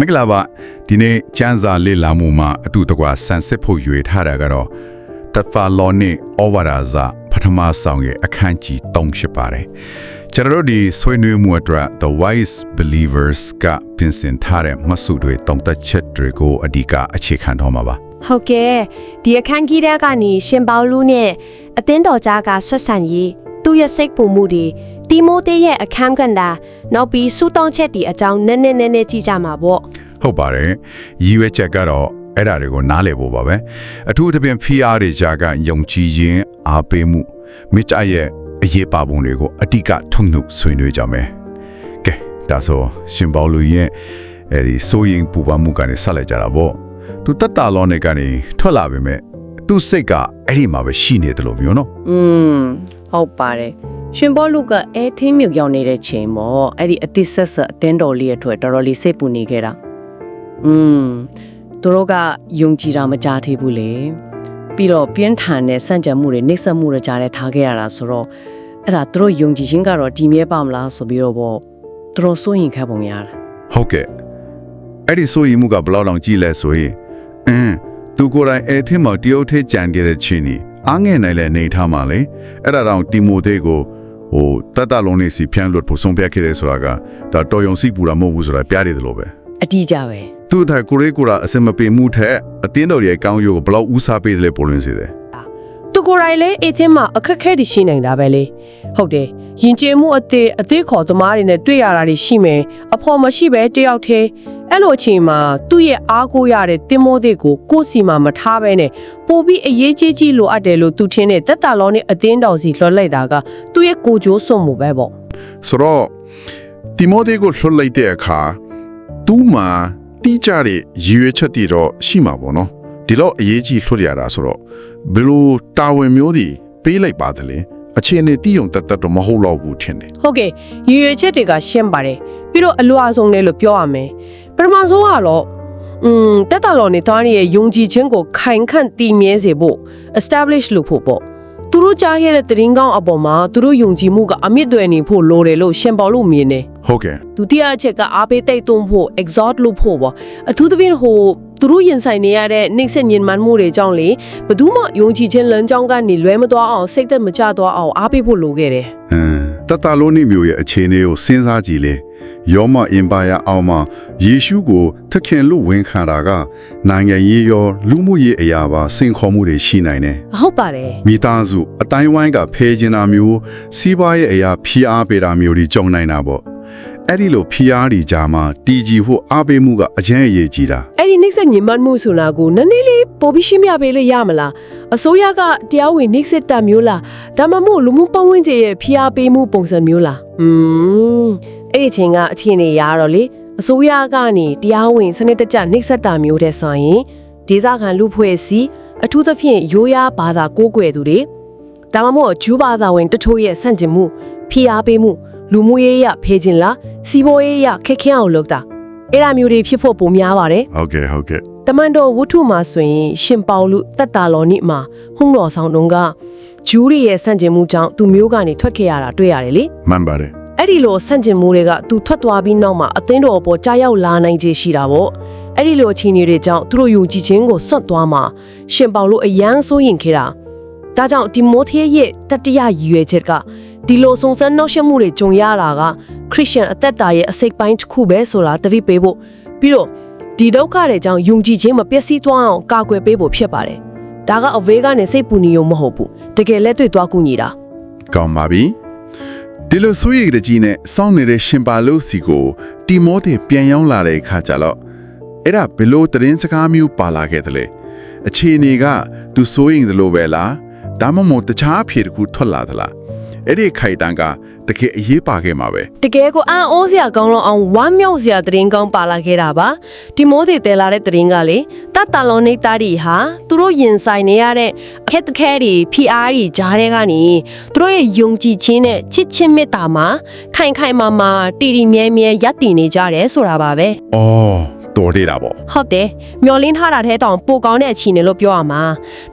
မင်္ဂလာပါဒီနေ့ကျန်းစာလေ့လာမှုမှာအတူတကွဆန်စစ်ဖို့ရွေထားတာကတော့တဖာလောနိဩဝါဒဇပထမဆောင်ရဲ့အခန်းကြီး3ဖြစ်ပါတယ်ကျွန်တော်တို့ဒီဆွေးနွေးမှုအတွက် The Wise Believers ကပြင်ဆင်ထားတဲ့မဆုတွေတုံသက်ချက်တွေကိုအဓိကအခြေခံတော့မှာပါဟုတ်ကဲ့ဒီအခန်းကြီးထဲကနေရှင်ပေါလုနဲ့အသင်းတော်ကြားကဆွတ်ဆန်ရေးသူ့ရဲ့စိတ်ပူမှုတွေတီမိုသေရဲ့အခန်းကဏ္ဍနောက်ပြီးစူတောင်းချက်ဒီအကြောင်းနည်းနည်းနည်းနည်းကြည့်ကြမှာပေါ့ ဟုတ်ပါတယ်ရည်ရွယ်ချက်ကတော့အဲ့ဒါတွေကိုနားလည်ဖို့ပါပဲအထူးသဖြင့် PR တွေကြားကယုံကြည်ခြင်းအားပေးမှုမိကြရဲ့အရေးပါပုံတွေကိုအတိကထုံနှုတ်ဆွေးနွေးကြမယ်ကဲဒါဆိုရှင်ပေါလုရဲ့အဲ့ဒီစိုးရင်ပူပန်မှုကနေဆက်လက်ကြတာပေါ့သူတက်တာလောနဲ့ကနေထွက်လာပေမဲ့သူ့စိတ်ကအဲ့ဒီမှာပဲရှိနေတယ်လို့မျိုးနော်อืมဟုတ်ပါတယ်ရှင်ဘောလူကအဲထင်းမြုပ်ရောက်နေတဲ့ချိန်မော်အဲ့ဒီအတိဆက်ဆက်အတင်းတော်လေးအထွေတော်တော်လေးစိတ်ပူနေခဲ့တာ อืมသူတို့ကယုံကြည်တာမကြားသေးဘူးလေပြီးတော့ပြင်းထန်တဲ့စန့်ကြံမှုတွေနှိမ့်ဆက်မှုတွေကြားထဲထားခဲ့ရတာဆိုတော့အဲ့ဒါသူတို့ယုံကြည်ခြင်းကတော့ဒီမြဲပါမလားဆိုပြီးတော့ပေါ့သူတို့စိုးရင်ခက်ပုံရတာဟုတ်ကဲ့အဲ့ဒီစိုးရင်မှုကဘယ်လောက်တောင်ကြီးလဲဆိုရင်အင်းသူကိုယ်တိုင်အဲထင်းမှာတရုတ်ထဲကြံခဲ့တဲ့ချင်းနီအားငယ်နိုင်လဲနေထားမှာလေအဲ့ဒါတောင်တီမိုသေကိုဟိုတတ်တလုံးနေစီဖြန်းလွတ်ဖို့ဆုံးဖြတ်ခဲ့တယ်ဆိုတာကဒါတော်ယုံစိပူတာမဟုတ်ဘူးဆိုတာပြရတယ်လို့ပဲအတီးကြပဲ သူ့ထိုင်ကိုရေးကိုရာအစင်မပေမှုထက်အတင်းတော်ရဲ့ကောင်းရိုးကိုဘယ်လောက်ဦးစားပေးတယ်လဲပေါ်လွင်စေတယ်သူကိုယ်တိုင်လည်းအေသင်းမှာအခက်အခဲတွေရှိနေတာပဲလေဟုတ်တယ်ယဉ်ကျေးမှုအသေးအသေးခေါ်သမားတွေနဲ့တွေ့ရတာတွေရှိမယ်အဖော်မရှိပဲတယောက်တည်းအဲ့လိုအချိန်မှာသူ့ရဲ့အားကိုးရတဲ့တင်မိုးသေးကိုကိုယ့်စီမှာမထားဘဲနဲ့ပို့ပြီးအရေးကြီးကြီးလိုအပ်တယ်လို့သူထင်တဲ့တက်တာလောနဲ့အသင်းတော်စီလွှတ်လိုက်တာကသူ့ရဲ့ကိုကြိုးစွန့်မှုပဲပေါ့ဆိုတော့တီမိုသေကိုလွှတ်လိုက်တဲ့အခါသူ့မှာ တိကျတဲ့ရည်ရွယ်ချက်တွေတော့ရှိမှာပေါ့နော်ဒီတော့အရေးကြီးလွှတ်ရတာဆိုတော့ဘယ်လိုတာဝန်မျိုးတွေပေးလိုက်ပါတယ်လဲအခြေအနေတည်ုံတက်တက်တော့မဟုတ်တော့ဘူးထင်တယ်ဟုတ်ကဲ့ရည်ရွယ်ချက်တွေကရှင်းပါတယ်ပြီးတော့အလွာဆုံးလဲလို့ပြောရမယ်ပထမဆုံးကတော့อืมတက်တာလောနေတာရဲ့ယုံကြည်ခြင်းကိုခိုင်ခန့်တည်မြဲစေဖို့ establish လုပ်ဖို့ပေါ့ သူတို့ကြားခဲ့တဲ့တရင်ကောင်းအပေါ်မှာသူတို့ယုံကြည်မှုကအမြင့်တွယ်နေဖို့လိုတယ်လို့ရှင်ပေါ်လို့မြင်တယ်ဟုတ်ကဲ့ဒုတိယအချက်ကအားပေးတိုက်တွန်းဖို့ exhort လုပ်ဖို့ပေါ့အထူးသဖြင့်ဟိုသူတို့ရင်ဆိုင်နေရတဲ့နှိမ့်ဆက်ညင်မှန်မှုတွေကြောင့်လေဘယ်သူမှယုံကြည်ခြင်းလမ်းကြောင်းကနေလွဲမသွားအောင်စိတ်သက်မချသွားအောင်အားပေးဖို့လိုခဲ့တယ်အင်းတတလုံးနေမျိုးရဲ့အခြေအနေကိုစဉ်းစားကြည့်လေ ယောမအင်ပါယာအောင်မှာယေရှုကိုသခင်လို့ဝန်ခံတာကနိုင်ငံရေးရောလူမှုရေးအရာပါစင်ခေါ်မှုတွေရှိနိုင်တယ်ဟုတ်ပါတယ်မိသားစုအတိုင်းဝိုင်းကဖဲကျင်တာမျိုးစီးပွားရေးအရာဖိအားပေးတာမျိုးတွေကြုံနိုင်တာပေါ့အဲ့ဒီလိုဖိအားတွေကြားမှာတီကြည်ဖို့အားပေးမှုကအကျဉ်းအရေးကြီးတာအဲ့ဒီနှိမ့်ဆက်ညင်မှန်မှုဆိုတာကိုနည်းနည်းလေးပိုပြီးရှင်းပြပေးလို့ရမလားအစိုးရကတရားဝင်နှိမ့်ဆက်တာမျိုးလားဒါမှမဟုတ်လူမှုပတ်ဝန်းကျင်ရဲ့ဖိအားပေးမှုပုံစံမျိုးလားอืม အဲ့ဒီအချိန်ကအခြေအနေရတော့လေအစိုးရကနေတရားဝင်စနစ်တကျနှိမ့်ဆက်တာမျိုးတဲ့ဆိုရင်ဒေသခံလူဖွဲ့စည်းအထူးသဖြင့်ရိုးရာဘာသာကိုးကွယ်သူတွေဒါမှမဟုတ်ဂျူးဘာသာဝင်တချို့ရဲ့ဆန့်ကျင်မှုဖိအားပေးမှုလူမှုရေးရဖေးခြင်းလားစီးပွားရေးရခက်ခဲအောင်လုပ်တာအဲ့ဒါမျိုးတွေဖြစ်ဖို့ပုံများပါတယ်ဟုတ်ကဲ့ဟုတ်ကဲ့တမန်တော်ဝတ္ထုမှာဆိုရင်ရှင်ပေါလုတက်တာလောနိမှာဟုံးတော်ဆောင်တုန်းကဂျူးတွေရဲ့ဆန့်ကျင်မှုကြောင့်သူမျိုးကနေထွက်ခဲ့ရတာတွေ့ရတယ်လေမှန်ပါတယ် အဲ့ဒီလိုဆန့်ကျင်မှုတွေကသူထွက်သွားပြီးနောက်မှာအသင်းတော်အပေါ်ကြားရောက်လာနိုင်ခြင်းရှိတာပေါ့အဲ့ဒီလိုအခြေအနေတွေကြောင့်သူတို့ယုံကြည်ခြင်းကိုစွန့်သွားမှာရှင်ပေါလုအယမ်းစိုးရင်ခဲ့တာဒါကြောင့်ဒီမိုသေရဲ့တတိယရည်ရွယ်ချက်ကဒီလိုစုံစမ်းနှောက်ယှက်မှုတွေကြုံရတာကခရစ်ယာန်အသက်တာရဲ့အစိတ်ပိုင်းတစ်ခုပဲဆိုတာသတိပေးဖို့ပြီးတော့ဒီဒုက္ခတွေကြောင့်ယုံကြည်ခြင်းမပျက်စီးသွားအောင်ကာကွယ်ပေးဖို့ဖြစ်ပါတယ်ဒါကအဝေးကနေစိတ်ပူနေုံမဟုတ်ဘူးတကယ်လက်တွေ့သွားကူညီတာကောင်းပါပြီ ဒီလိုဆိုရတဲ့ကြီးနဲ့စောင့်နေတဲ့ရှင်ပါလို့စီကိုတီမိုသေပြန်ရောက်လာတဲ့အခါကျတော့အဲ့ဒါဘယ်လိုသတင်းစကားမျိုးပါလာခဲ့တယ်လဲအခြေအနေကသူစိုးရင်သလိုပဲလားဒါမှမဟုတ်တခြားအဖြေတစ်ခုထွက်လာသလားအဲ့ဒီခိုင်တန်က တကယ်အရေးပါခဲ့မှာပဲတကယ်ကိုအံ့ဩစရာကောင်းလို့အောင်ဝမ်းမြောက်စရာသတင်းကောင်းပါလာခဲ့တာပါဒီမိုးတွေတဲလာတဲ့သတင်းကလေတတ်တလုံးနေသားတွေဟာသူတို့ရင်ဆိုင်နေရတဲ့အခက်အခဲတွေဖိအားတွေကြားထဲကနေသူတို့ရဲ့ယုံကြည်ခြင်းနဲ့ချစ်ချင်းမေတ္တာမှာခိုင်ခိုင်မာမာတည်တည်မြဲမြဲရပ်တည်နေကြတယ်ဆိုတာပါပဲအော် တော်သေးတာပေါ့ဟုတ်တယ်မျောလင်းထားတာတဲ့တောင်ပိုကောင်းတဲ့အခြေအနေလို့ပြောရမှာ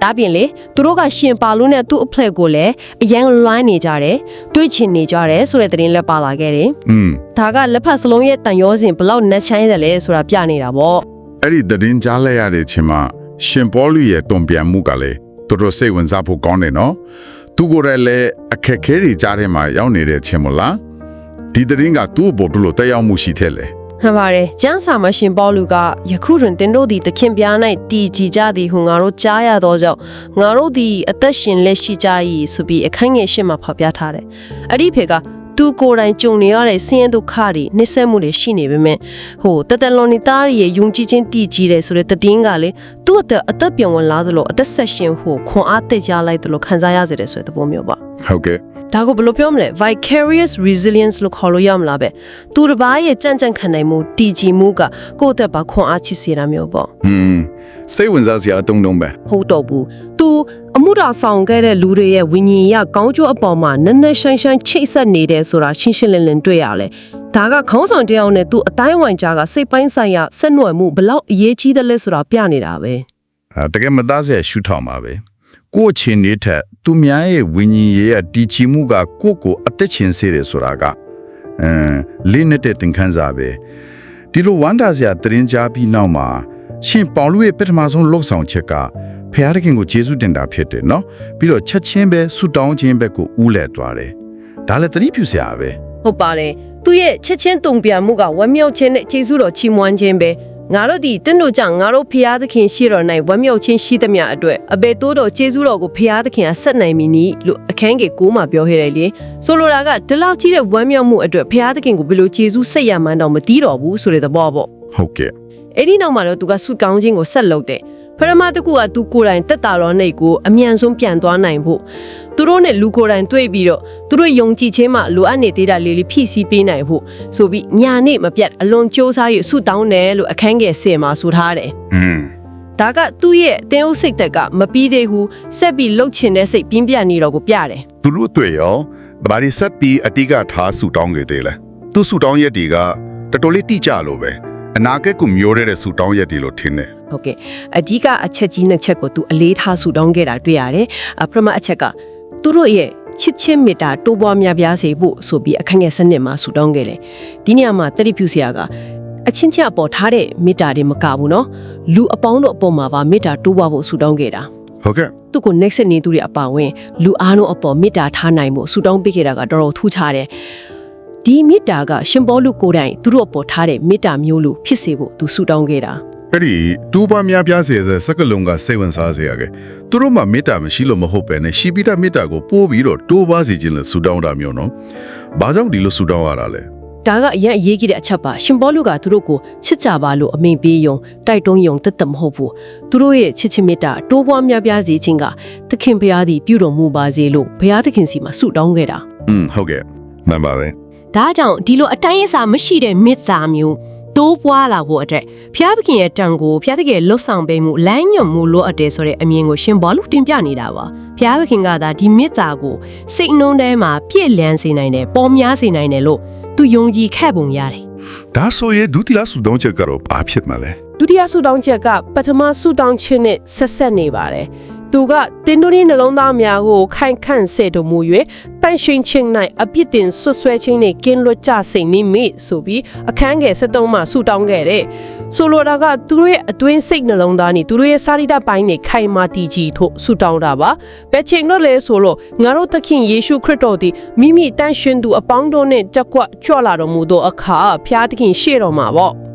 ဒါပြင်လေသူတို့ကရှင်ပါလို့နဲ့သူ့အဖလက်ကိုလည်းအရန်လွိုင်းနေကြတယ်တွေးချင်နေကြတယ်ဆိုတဲ့သတင်းလည်းပါလာခဲ့တယ်อืมဒါကလက်ဖက်စလုံးရဲ့တန်ရောစဉ်ဘလောက်နှက်ချိုင်းတယ်လဲဆိုတာပြနေတာပေါ့အဲ့ဒီသတင်းကြားလိုက်ရတဲ့ချိန်မှာရှင်ပေါလုရဲ့တုံ့ပြန်မှုကလည်းတော်တော်စိတ်ဝင်စားဖို့ကောင်းတယ်နော်သူကိုယ်တိုင်လည်းအခက်ခဲတွေကြားထဲမှာရောက်နေတဲ့ချိန်မလားဒီသတင်းကသူ့အပေါ်ဘယ်လိုတက်ရောက်မှုရှိတဲ့လဲ မှန်ပါတယ်ကျန်းစာမရှင်ပေါလုကယခုတွင်တင်တို့သည်တခင်ပြား၌တည်ကြည်ကြသည်ဟုငါတို့ကြားရသောကြောင့်ငါတို့သည်အသက်ရှင်လက်ရှိကြ၏ဆိုပြီးအခန်းငယ်ရှင်းမှာဖော်ပြထားတယ်အဲ့ဒီဖေက သူကိုယ်တိုင်ကြုံနေရတဲ့ဆင်းရဲဒုက္ခတွေနှိမ့်ဆက်မှုတွေရှိနေပေမဲ့ဟိုတတလွန်နီသားရဲ့ယုံကြည်ခြင်းတည်ကြည်တယ်ဆိုတဲ့တည်င်းကလေသူ့အသက်အသက်ပြောင်းဝင်လာသလိုအသက်ဆက်ရှင်ဟိုခွန်အားတက်ကြလိုက်သလိုခံစားရစေတယ်ဆိုတဲ့သဘောမျိုးပါဟုတ်ကဲ့ဒါကိုဘယ်လိုပြောမလဲ vicarious resilience လို့ခေါ်လို့ရမလားပဲသူတစ်ပါးရဲ့ကြံ့ကြံ့ခံနိုင်မှုတည်ကြည်မှုကကိုယ့်အသက်ပါခွန်အားချစ်စေတာမျိုးပေါ့อืม စိတ်ဝင်စားစရာအတုံးတုံးပဲဟုတ်တော့ဘူးသူအမှုတော်ဆောင်ခဲ့တဲ့လူတွေရဲ့ဝိညာဉ်ရကောင်းကျိုးအပေါ်မှာနက်နက်ရှိုင်းရှိုင်းချိတ်ဆက်နေတယ်ဆိုတာရှင်းရှင်းလင်းလင်းတွေ့ရလဲဒါကခေါင်းဆောင်တယောက်နဲ့သူအတိုင်းဝိုင်ကြားကစိတ်ပိုင်းဆိုင်ရာဆက်နွယ်မှုဘလောက်အရေးကြီးတယ်လဲဆိုတာပြနေတာပဲအဲတကယ်မသားစရာရှုထောင်ပါပဲကိုယ့်အချင်းလေးထက်သူများရဲ့ဝိညာဉ်ရေးရဲ့တည်ချီမှုကကိုယ့်ကိုအသက်ချင်းစေတယ်ဆိုတာကအဲလေးနဲ့တဲ့သင်ခန်းစာပဲဒီလိုဝမ်းတာစရာသတင်းကြားပြီးနောက်မှာ ရှင်ပေါလုရဲ့ပထမဆုံးလှုပ်ဆောင်ချက်ကဖခင်တခင်ကိုယေရှုတင်တာဖြစ်တယ်နော်ပြီးတော့ချက်ချင်းပဲဆူတောင်းခြင်းဘက်ကိုဦးလဲသွားတယ်ဒါလည်းသတိပြုစရာပဲဟုတ်ပါတယ်သူရဲ့ချက်ချင်းတုံပြန်မှုကဝမ်းမြောက်ခြင်းနဲ့ကျေးဇူးတော်ချီးမွမ်းခြင်းပဲငါတို့ဒီတင့်တို့ကြောင့်ငါတို့ဖျားသခင်ရှိတော်၌ဝမ်းမြောက်ခြင်းရှိသမျှအတွက်အဘေတိုးတော်ကျေးဇူးတော်ကိုဖျားသခင်ကဆက်နိုင်မည်နီလို့အခန်းငယ်9မှာပြောခဲ့တယ်လေဆိုလိုတာကဒီလောက်ကြီးတဲ့ဝမ်းမြောက်မှုအတွက်ဖျားသခင်ကိုဘယ်လိုကျေးဇူးဆက်ရမှန်းတော့မသိတော့ဘူးဆိုတဲ့သဘောပေါ့ဟုတ်ကဲ့ အဲ့ဒီနောက်မှာတော့သူကဆုကောင်းခြင်းကိုဆက်လုပ်တယ်ပရမတကူကသူကိုယ်တိုင်တက်တာတော်နှိတ်ကိုအမြန်ဆုံးပြန်သွားနိုင်ဖို့သူတို့နဲ့လူကိုယ်တိုင်တွေ့ပြီးတော့သူတို့ယုံကြည်ခြင်းမှလိုအပ်နေသေးတာလေးလေးဖြည့်ဆည်းပေးနိုင်ဖို့ဆိုပြီးညာနေ့မပြတ်အလွန်စ조사ရဆုတောင်းတယ်လို့အခန်းငယ်10မှာဆိုထားတယ် อืม ဒါကသူ့ရဲ့အတင်းအုပ်စိတ်သက်ကမပြီးသေးဘူးဆက်ပြီးလှုပ်ချင်တဲ့စိတ်ပြင်းပြနေတော့ကိုပြတယ် သူတို့တွေ့ရောဘာဒီဆက်ပြီးအတိကထားဆူတောင်းခဲ့သေးလဲသူဆူတောင်းရက်တွေကတော်တော်လေးတိကျလို့ပဲ အနာဂတ်ကိုမျောရတဲ့ဆူတောင်းရက်တွေလို့ထင်တယ်ဟုတ်ကဲ့အဓိကအချက်ကြီးနှစ်ချက်ကိုသူအလေးထားဆူတောင်းခဲ့တာတွေ့ရတယ်ပထမအချက်ကသူတို့ရဲ့ချစ်ချင်းမေတ္တာတိုးပွားများပြားစေဖို့ဆိုပြီးအခက်ငယ်စနစ်မှာဆူတောင်းခဲ့တယ်ဒီနေရာမှာတတိပြုဆရာကအချင်းချင်းအပေါ်ထားတဲ့မေတ္တာတွေမကဘူးနော်လူအပေါင်းတို့အပေါ်မှာပါမေတ္တာတိုးပွားဖို့ဆူတောင်းခဲ့တာဟုတ်ကဲ့သူကို next နေသူတွေအပါဝင်လူအားလုံးအပေါ်မေတ္တာထားနိုင်ဖို့ဆူတောင်းပေးခဲ့တာကတော်တော်ထူးခြားတယ် ဒီမေတ္တာကရှင်ဘောလူကိုယ်တိုင်သူတို့အပေါ်ထားတဲ့မေတ္တာမျိုးလိုဖြစ်စေဖို့သူဆူတောင်းခဲ့တာအဲ့ဒီတူပါများပြားစေတဲ့စကလုံးကစိတ်ဝင်စားစေရခဲ့သူတို့မှမေတ္တာမရှိလို့မဟုတ်ပဲနဲ့ရှိပြီးသားမေတ္တာကိုပို့ပြီးတော့တိုးပါစေခြင်းလို့ဆူတောင်းတာမျိုးနော်ဘာကြောင့်ဒီလိုဆူတောင်းရတာလဲဒါကအရင်အရေးကြီးတဲ့အချက်ပါရှင်ဘောလူကသူတို့ကိုချစ်ကြပါလို့အမိန်ပေးယုံတိုက်တွန်းယုံတသက်မဟုတ်ဘူးသူတို့ရဲ့ချစ်ချင်းမေတ္တာတိုးပွားများပြားစေခြင်းကသခင်ဘုရားသည်ပြုတော်မူပါစေလို့ဘုရားသခင်စီမှာဆုတောင်းခဲ့တာอืมဟုတ်ကဲ့မှန်ပါပဲ ဒါကြောင့်ဒီလိုအတိုင်းအစာမရှိတဲ့မေတ္တာမျိုးတိုးပွားလာဖို့အတွက်ဘုရားသခင်ရဲ့တန်ကိုဘုရားသခင်လှုပ်ဆောင်ပေးမှုလမ်းညွှန်မှုလိုအပ်တယ်ဆိုတဲ့အမြင်ကိုရှင်ဘောလူတင်ပြနေတာပါဘုရားသခင်ကသာဒီမေတ္တာကိုစိတ်နှုံးထဲမှာပြည့်လန်းစေနိုင်တယ်ပေါ်များစေနိုင်တယ်လို့သူယုံကြည်ခဲ့ပုံရတယ်ဒါဆိုရင်ဒုတိယဆူတောင်းချက်ကတော့ဘာဖြစ်မှာလဲဒုတိယဆုတောင်းချက်ကပထမဆုတောင်းခြင်းနဲ့ဆက်ဆက်နေပါတယ်။ သူကတင်တို့ရဲ့နှလုံးသားများကိုခိုင်ခန့်စေတော်မူ၍ပန့်ရှင်ခြင်း၌အပြစ်တင်ဆွဆွဲခြင်းနဲ့ကင်းလွတ်ကြစေနိမိဆိုပြီးအခန်းငယ်73မှာဆုတောင်းခဲ့တယ်။ဆိုလိုတာကသူတို့ရဲ့အတွင်းစိတ်နှလုံးသားနဲ့သူတို့ရဲ့စာရိတ္တပိုင်းနဲ့ခိုင်မာတည်ကြည်ထို့ဆုတောင်းတာပါ။ဘယ်ချိန်တော့လဲဆိုလို့ငါတို့သခင်ယေရှုခရစ်တော်သည်မိမိတန်ရှင်သူအပေါင်းတို့နဲ့တက်ကွကြွလာတော်မူသောအခါဖျားသခင်ရှေ့တော်မှာပေါ့။อืมတ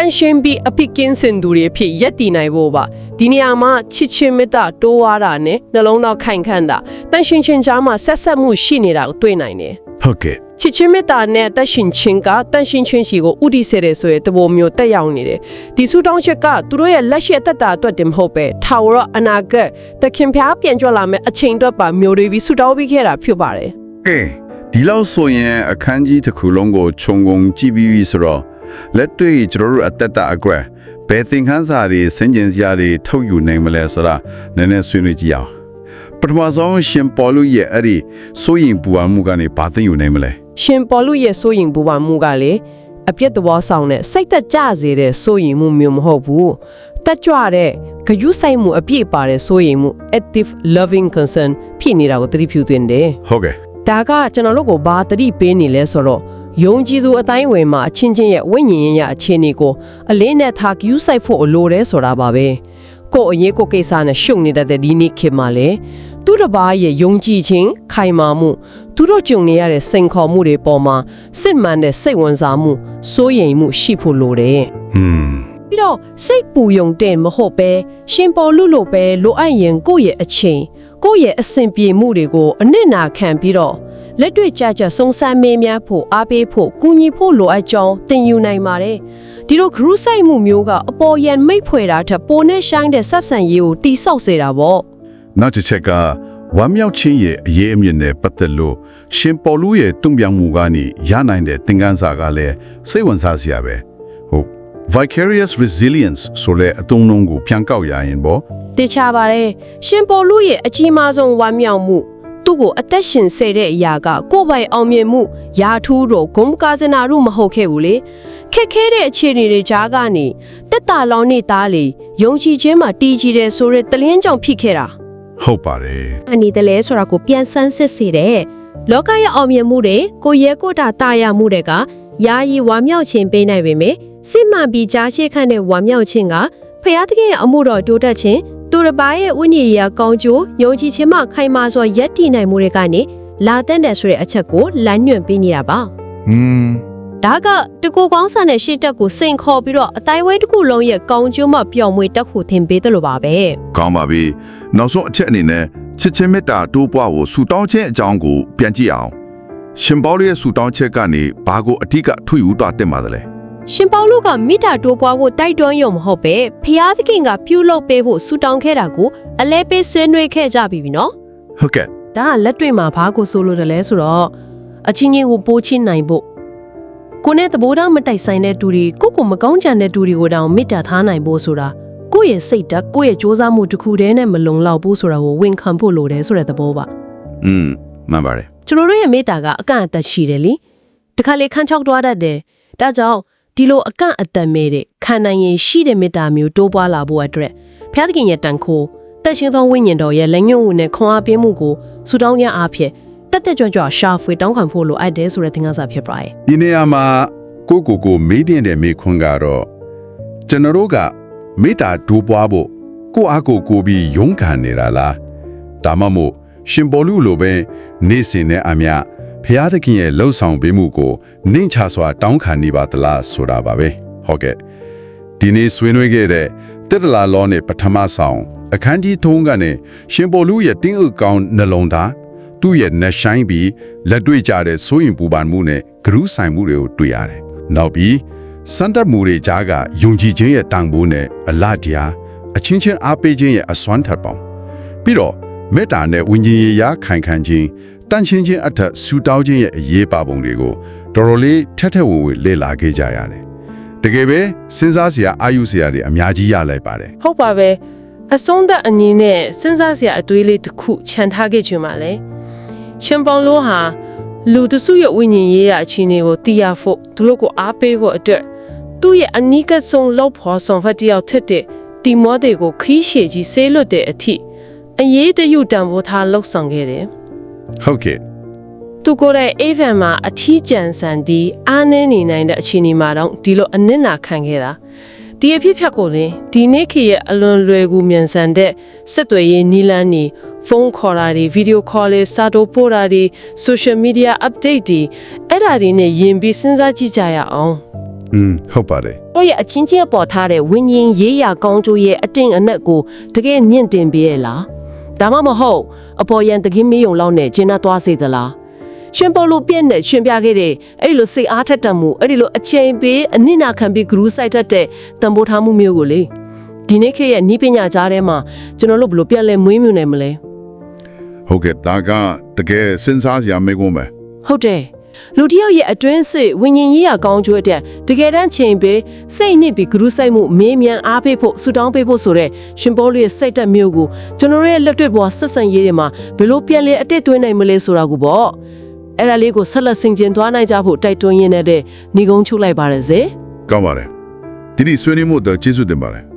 န်ရှင်ပြီးအပိကင်းစင်သူတွေဖြစ်ရက်တည်နိုင်ဖို့ပါဒီနေရာမှာချစ်ချင်းမေတ္တာတိုးဝါတာနဲ့နှလုံးသားခိုင်ခန့်တာတန်ရှင်ချင်းကြားမှာဆက်ဆက်မှုရှိနေတာကိုတွေ့နိုင်တယ်ဟုတ်ကဲ့ချစ်ချင်းမေတ္တာနဲ့တန်ရှင်ချင်းကတန်ရှင်ချင်းစီကိုဥတည်စေတယ်ဆိုရင်တဘောမျိုးတက်ရောက်နေတယ်ဒီဆုတောင်းချက်ကသူတို့ရဲ့လက်ရှိအသက်တာအတွက်တင်မဟုတ်ပဲထာဝရအနာဂတ်တခင်ဖျားပြန်ကြွလာမယ့်အချိန်အတွက်ပါမျိုးတွေပြီးဆုတောင်းပြီးခဲ့တာဖြစ်ပါတယ်ကဲဒီလောက်ဆိုရင်အခန်းကြီးတစ်ခုလုံးကိုခြုံငုံကြည့်ပြီးပြီဆိုတော့ လက်တွေ့ကျွန်တော်တို့အသက်တာအကွယ်ဘယ်သင်ခန်းစာတွေစင်ကျင်စရာတွေထုတ်ယူနိုင်မလဲဆိုတာနည်းနည်းဆွေးနွေးကြည့်အောင်ပထမဆုံးရှင်ပေါ်လူရဲ့အဲ့ဒီစိုးရင်ပူအမှုကနေဘာသင်ယူနိုင်မလဲရှင်ပေါ်လူရဲ့စိုးရင်ပူပါမှုကလေအပြစ်သဘောဆောင်တဲ့စိတ်သက်ကြစေတဲ့စိုးရိမ်မှုမျိုးမဟုတ်ဘူးတက်ကြွတဲ့ဂယုဆိုင်မှုအပြည့်ပါတဲ့စိုးရိမ်မှု active loving concern ဖြစ်နေတာကိုသတိပြုသင့်တယ်ဟုတ်ကဲ့ဒါကကျွန်တော်တို့ကိုဘာသတိပေးနေလဲဆိုတော့ ယုံကြည်သူအတိုင်းအဝင်မှာအချင်းချင်းရဲ့ဝိညာဉ်ရေးရအခြေအနေကိုအလင်းနဲ့ထားဂယုဆိုင်ဖို့အလိုတယ်ဆိုတာပါပဲကိုယ့်အရေးကိုယ်ကိစ္စနဲ့ရှုပ်နေတတ်တဲ့ဒီနေ့ခေတ်မှာလေသူတစ်ပါးရဲ့ယုံကြည်ခြင်းခိုင်မာမှုသူတို့ကြုံနေရတဲ့စိန်ခေါ်မှုတွေပေါ်မှာစစ်မှန်တဲ့စိတ်ဝင်စားမှုစိုးရိမ်မှုရှိဖို့လိုတယ်ဟွန်းပြီးတော့စိတ်ပူယုံတဲ့မဟုတ်ပဲရှင်ပေါ်လူလိုပဲလိုအပ်ရင်ကိုယ့်ရဲ့အချိန်ကိုယ့်ရဲ့အစဉ်ပြေမှုတွေကိုအနစ်နာခံပြီးတော့ လက်တွေ့ကြကြစုံစမ်းမေးမြန်းဖို့အားပေးဖို့ကူညီဖို့လိုအပ်ကြောင်းသင်ယူနိုင်ပါတယ်ဒီလို group ဆိုင်မှုမျိုးကအပေါ်ယံမိတ်ဖွယ်တာထက်ပိုနဲ့ဆိုင်တဲ့ဆက်ဆံရေးကိုတိဆောက်စေတာပေါ့နောက်တစ်ချက်ကဝမ်းမြောက်ခြင်းရဲ့အရေးအမြစ်နဲ့ပတ်သက်လို့ရှင်ပေါ်လူရဲ့တုံ့ပြန်မှုကနေရနိုင်တဲ့သင်ခန်းစာကလည်းစိတ်ဝင်စားစရာပဲဟုတ် vicarious resilience ဆိုတဲ့အသုံးအနှုန်းကိုပြန်ကောက်ရရင်ပေါ့တေချာပါတယ်ရှင်ပေါ်လူရဲ့အကြီးမားဆုံးဝမ်းမြောက်မှု သူ့ကိုအသက်ရှင်စေတဲ့အရာကကိုယ်ပိုင်အောင်မြင်မှုယာထူးတော့ဂုံကာစနာရုမဟုတ်ခဲ့ဘူးလေခက်ခဲတဲ့အခြေအနေတွေကြားကနေတက်တာလောင်နေသားလေယုံကြည်ခြင်းမှာတည်ကြည်တယ်ဆိုတဲ့တလင်းကြောင့်ဖြစ်ခဲ့တာဟုတ်ပါတယ်အနေတယ်လဲဆိုတာကိုပြန်ဆန်းစစ်စေတယ်လောကရဲ့အောင်မြင်မှုတွေကိုရဲကိုတာတာယာမှုတွေကယာယီဝါမြောက်ခြင်းပေးနိုင်ပေမယ့်စစ်မှန်ပြီးကြားရှိခန့်တဲ့ဝါမြောက်ခြင်းကဖျားသခင်ရဲ့အမှုတော်တိုးတက်ခြင်း သူတစ်ပါးရဲ့ဝိညာဉ်ရေးကောင်းကျိုးယုံကြည်ခြင်းမှခိုင်မာစွာယက်တည်နိုင်မှုတွေကနေလာတဲ့တယ်ဆိုတဲ့အချက်ကိုလမ်းညွှန်ပေးနေတာပါဟွန်းဒါကတကူကောင်းဆန်တဲ့ရှေ့တက်ကိုစိန်ခေါ်ပြီးတော့အတိုင်းဝဲတစ်ခုလုံးရဲ့ကောင်းကျိုးမှပျော်မွေတက်ဖို့သင်ပေးတယ်လို့ပါပဲကောင်းပါပြီနောက်ဆုံးအချက်အနေနဲ့ချစ်ချင်းမေတ္တာတိုးပွားဖို့ဆူတောင်းခြင်းအကြောင်းကိုပြန်ကြည့်အောင်ရှင်ပေါလုရဲ့ဆူတောင်းချက်ကနေဘာကိုအဓိကထွေယူသွားတင်ပါတယ်လဲ ရှင်ပေါလုကမိတာတိုးပွားဖို့တိုက်တွန်းရုံမဟုတ်ပဲဖျားသခင်ကပြုလုပ်ပေးဖို့ဆူတောင်းခဲ့တာကိုအလဲပေးဆွေးနွေးခဲ့ကြပြီပြီနော် ဟုတ်ကဲ့ ဒါကလက်တွေ့မှာဘာကိုဆိုလိုတယ်လဲဆိုတော့အချင်းချင်းကိုပိုးချင်းနိုင်ဖို့ကိုနဲ့သဘောထားမတိုက်ဆိုင်တဲ့သူတွေကိုကိုမကောင်းကြံတဲ့သူတွေကိုတောင်မေတ္တာထားနိုင်ဖို့ဆိုတာကိုယ့်ရဲ့စိတ်ဓာတ်ကိုယ့်ရဲ့စ조사မှုတစ်ခုတည်းနဲ့မလုံလောက်ဘူးဆိုတာကိုဝန်ခံဖို့လိုတယ်ဆိုတဲ့သဘောပါ อืมမှန်ပါတယ် ကျွန်တော်တို့ရဲ့မေတ္တာကအကန့်အသတ်ရှိတယ်လीတခါလေခန်းချောက်သွားတတ်တယ်ဒါကြောင့် ဒီလိုအကန့်အသတ်မဲ့တဲ့ခံနိုင်ရင်ရှိတဲ့မေတ္တာမျိုးတိုးပွားလာဖို့အတွက်ဘုရားသခင်ရဲ့တန်ခိုးတက်ရှင်သောဝိညာဉ်တော်ရဲ့လက်ညှိုးဝင်နဲ့ခွန်အားပေးမှုကိုဆူတောင်းခြင်းအားဖြင့်တက်တက်ကြွကြွရှာဖွေတောင်းခံဖို့လိုအပ်တယ်ဆိုတဲ့သင်ခန်းစာဖြစ်ပါတယ်ဒီနေရာမှာကိုကိုကိုမေးတင်တဲ့မေခွန်းကတော့ကျွန်တော်တို့ကမေတ္တာဒိုးပွားဖို့ကိုအားကိုကိုပြီးယုံခံနေတာလားဒါမှမဟုတ်ရှင်ဘောလူလိုပဲနေ့စဉ်နဲ့အမျှ ဖျားသခင်ရဲ့လှုပ်ဆောင်ပေးမှုကိုနှိမ့်ချစွာတောင်းခံနေပါသလားဆိုတာပါပဲဟုတ်ကဲ့ဒီနေ့ဆွေးနွေးခဲ့တဲ့တက်တလာလောနဲ့ပထမဆောင် အခန်းကြီး3ကနေရှင်ဘောလူရဲ့တင်းအုပ်ကောင်းနှလုံးသားသူ့ရဲ့နှဆိုင်ပြီးလက်တွေ့ကြတဲ့စိုးရင်ပူပန်မှုနဲ့ဂရုဆိုင်မှုတွေကိုတွေ့ရတယ်။နောက်ပြီးစန္ဒတ်မှုတွေကြားကယုံကြည်ခြင်းရဲ့တန်ဖိုးနဲ့အလားတရားအချင်းချင်းအားပေးခြင်းရဲ့အစွမ်းထက်ပေါင်းပြီးတော့မေတ္တာနဲ့ဝိညာဉ်ရေးရာခိုင်ခံခြင်း တန်ချင်းချင်းအထက်ဆူတောင်းခြင်းရဲ့အရေးပါပုံတွေကိုတော်တော်လေးထက်ထက်ဝေဝေလေ့လာခဲ့ကြရတယ်။တကယ်ပဲစဉ်းစားစရာအာရုံစရာတွေအများကြီးရလိုက်ပါတယ်ဟုတ်ပါပဲအဆုံးသက်အညီနဲ့စဉ်းစားစရာအတွေးလေးတစ်ခုခြံထားခဲ့ချင်ပါလေရှင်ပေါလောဟာလူတစုရဲ့ဝိညာဉ်ရေးရအခြေအနေကိုသိရဖို့သူတို့ကိုအားပေးဖို့အတွက်သူ့ရဲ့အနီးကပ်ဆုံးလောက်ဖော်ဆောင်ဖတ်တယောက်ထက်တဲ့တီမောသေကိုခီးရှည်ကြီးဆေးလွတ်တဲ့အထိအရေးတယူတံပိုးထားလှုပ်ဆောင်ခဲ့တယ်။ ဟုတ်ကဲ့ သူကိုယ်တိုင်အေဗန်မှာအထီးကျန်ဆန်ဒီအားနည်းနေနိုင်တဲ့အခြေအနေမှာတော့ဒီလိုအနစ်နာခံခဲ့တာဒီအဖြစ်ဖြတ်ကိုလင်းဒီနေ့ခေတ်ရဲ့အလွန်လွယ်ကူမြန်ဆန်တဲ့ဆက်သွယ်ရေးနီလန်းနေဖုန်းခေါ်တာတွေဗီဒီယိုခေါ်လေးစာတိုပို့တာတွေ social media update တွေအဲ့ဒါတွေနဲ့ယင်ပြီးစဉ်းစားကြည့်ကြရအောင် ။อืมဟုတ်ပါတယ် တို့ရဲ့အချင်းချင်းပေါ်ထားတဲ့ဝิญဉ်ရေးရာကောင်းကျိုးရဲ့အတင်အနက်ကိုတကယ်မြင့်တင်ပေးရလားဒါမှမဟုတ် အပေါ်ယံတကင်းမေးုံလောက်နဲ့ကျင်းနှသွားစေသလားရှင်ပေါ်လို့ပြည့်နဲ့ရှင်ပြခဲ့တဲ့အဲ့ဒီလိုစိတ်အားထက်တမှုအဲ့ဒီလိုအချိန်ပေးအနစ်နာခံပြီးဂရုစိုက်တတ်တဲ့တံပိုးထားမှုမျိုးကိုလေဒီနေ့ခေတ်ရဲ့ဤပညာကြားထဲမှာကျွန်တော်တို့ဘယ်လိုပြန်လဲမွေးမြူနိုင်မလဲ။ဟုတ်ကဲ့ဒါကတကယ်စဉ်းစားစရာမေးခွန်းပဲဟုတ်တယ် လူတစ်ယောက်ရဲ့အတွင်းစိတ်ဝิญဉ်ရေးရကောင်းကျိုးတဲ့တကယ်တမ်းချိန်ပေးစိတ်နှစ်ပြီးဂရုစိုက်မှုမေးမြန်းအားပေးဖို့ဆူတောင်းပေးဖို့ဆိုတဲ့ရှင်ဘောလူရဲ့စိတ်တက်မျိုးကိုကျွန်တော်တို့ရဲ့လက်တွေ့ဘဝဆက်ဆံရေးတွေမှာဘယ်လိုပြန်လဲအတက်သွင်းနိုင်မလဲဆိုတာကိုပေါ့အဲ့ဒါလေးကိုဆက်လက်ဆင်ကျင်သွားနိုင်ကြဖို့တိုက်တွန်းရင်းနဲ့တဲ့ညီကုန်းချုပ်လိုက်ပါရစေကောင်းပါတယ်ဒီနေ့ဆွေးနွေးမှုတော့ကျေးဇူးတင်ပါတယ်